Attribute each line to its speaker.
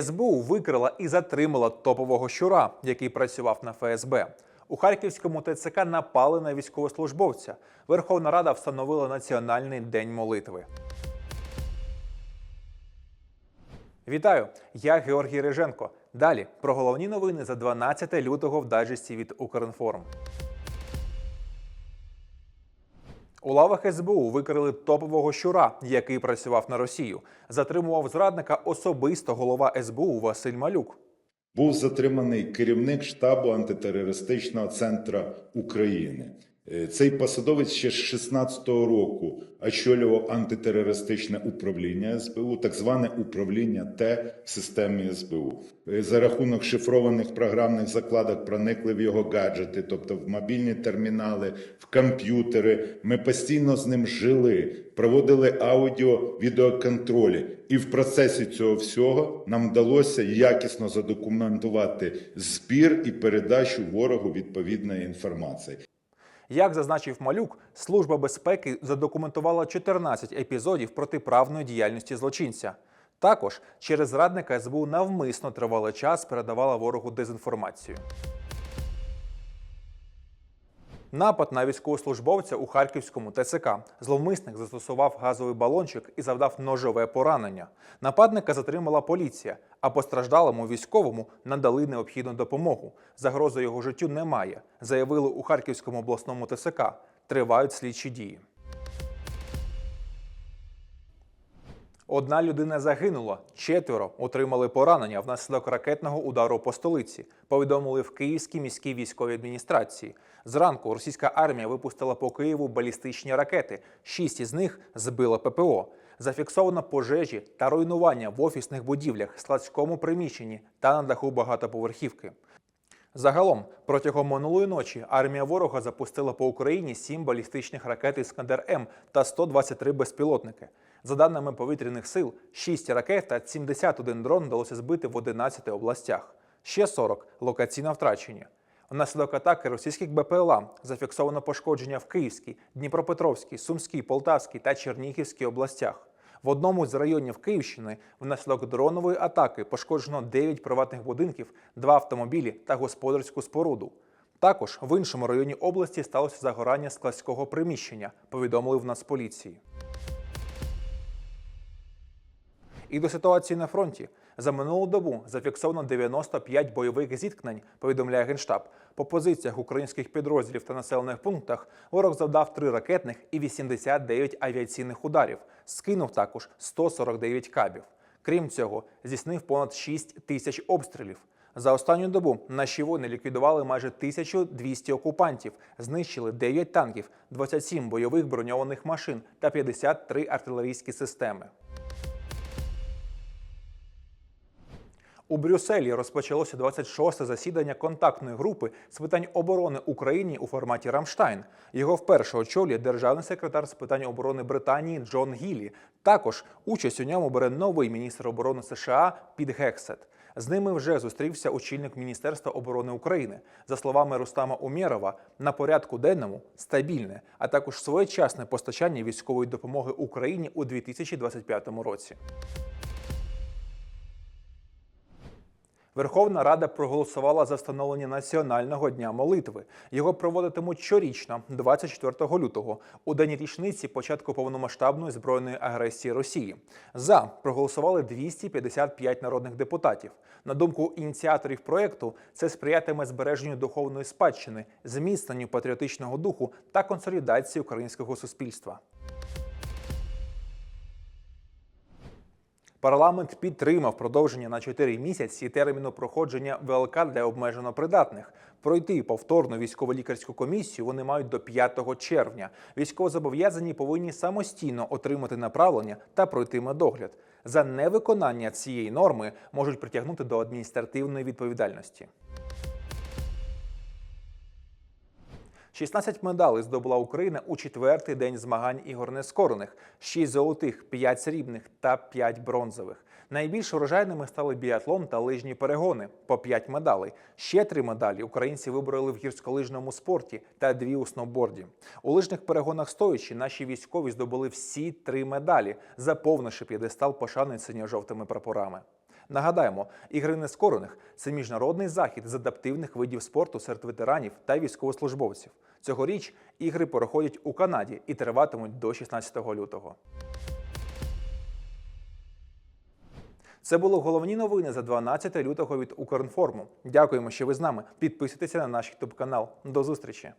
Speaker 1: СБУ викрила і затримала топового щура, який працював на ФСБ. У Харківському ТЦК напали на військовослужбовця. Верховна Рада встановила Національний день молитви. Вітаю! Я Георгій Риженко. Далі про головні новини за 12 лютого в дайджесті від Укрінформ. У лавах СБУ викрили топового щура, який працював на Росію. Затримував зрадника особисто голова СБУ Василь Малюк.
Speaker 2: Був затриманий керівник штабу антитерористичного центру України. Е, Цей посадовець ще з 16-го року очолював антитерористичне управління СБУ, так зване управління Т в системі СБУ. Е, За рахунок шифрованих програмних закладок проникли в його гаджети, тобто в мобільні термінали, в комп'ютери. Ми постійно з ним жили, проводили аудіо, відеоконтролі. І в процесі цього всього нам вдалося якісно задокументувати збір і передачу ворогу відповідної інформації.
Speaker 1: Як зазначив Малюк, Служба безпеки задокументувала 14 епізодів протиправної діяльності злочинця. Також через радника СБУ навмисно тривалий час передавала ворогу дезінформацію. Напад на військовослужбовця у Харківському ТЦК. Зловмисник застосував газовий балончик і завдав ножове поранення. Нападника затримала поліція, а постраждалому військовому надали необхідну допомогу. Загрози його життю немає, заявили у Харківському обласному ТСК. Тривають слідчі дії. Одна людина загинула, четверо отримали поранення внаслідок ракетного удару по столиці. Повідомили в Київській міській військовій адміністрації. Зранку російська армія випустила по Києву балістичні ракети. Шість із них збила ППО. Зафіксовано пожежі та руйнування в офісних будівлях, складському приміщенні та на даху багатоповерхівки. Загалом, протягом минулої ночі армія ворога запустила по Україні сім балістичних ракет Іскандер М та 123 безпілотники. За даними повітряних сил, 6 ракет та 71 дрон вдалося збити в 11 областях. Ще 40 локаційно втрачені. Внаслідок атаки російських БПЛА зафіксовано пошкодження в Київській, Дніпропетровській, Сумській, Полтавській та Чернігівській областях. В одному з районів Київщини внаслідок дронової атаки пошкоджено 9 приватних будинків, 2 автомобілі та господарську споруду. Також в іншому районі області сталося загорання складського приміщення, повідомили в Нацполіції. І до ситуації на фронті. За минулу добу зафіксовано 95 бойових зіткнень, повідомляє Генштаб. По позиціях українських підрозділів та населених пунктах ворог завдав 3 ракетних і 89 авіаційних ударів. Скинув також 149 кабів. Крім цього, здійснив понад 6 тисяч обстрілів. За останню добу наші воїни ліквідували майже 1200 окупантів, знищили 9 танків, 27 бойових броньованих машин та 53 артилерійські системи. У Брюсселі розпочалося 26-те засідання контактної групи з питань оборони України у форматі Рамштайн. Його вперше очолює державний секретар з питань оборони Британії Джон Гіллі. Також участь у ньому бере новий міністр оборони США Піт Гексет. З ними вже зустрівся очільник Міністерства оборони України. За словами Рустама Умєрова, на порядку денному стабільне, а також своєчасне постачання військової допомоги Україні у 2025 році. Верховна Рада проголосувала за встановлення Національного дня молитви. Його проводитимуть щорічно, 24 лютого, у день річниці початку повномасштабної збройної агресії Росії. За проголосували 255 народних депутатів. На думку ініціаторів проєкту, це сприятиме збереженню духовної спадщини, зміцненню патріотичного духу та консолідації українського суспільства. Парламент підтримав продовження на 4 місяці терміну проходження ВЛК для обмежено придатних. Пройти повторну військово-лікарську комісію вони мають до 5 червня. Військовозобов'язані повинні самостійно отримати направлення та пройти медогляд. За невиконання цієї норми можуть притягнути до адміністративної відповідальності. 16 медалей здобула Україна у четвертий день змагань ігор нескорених: 6 золотих, 5 срібних та 5 бронзових. Найбільш урожайними стали біатлон та лижні перегони по 5 медалей. Ще три медалі українці вибороли в гірськолижному спорті та дві у сноуборді. У лижних перегонах стоячи наші військові здобули всі три медалі, заповнивши п'єдестал пошани синьо-жовтими прапорами. Нагадаємо, ігри нескорених це міжнародний захід з адаптивних видів спорту серед ветеранів та військовослужбовців. Цьогоріч ігри проходять у Канаді і триватимуть до 16 лютого. Це були головні новини за 12 лютого від Укрінформу. Дякуємо, що ви з нами. Підписуйтеся на наш ютуб канал. До зустрічі.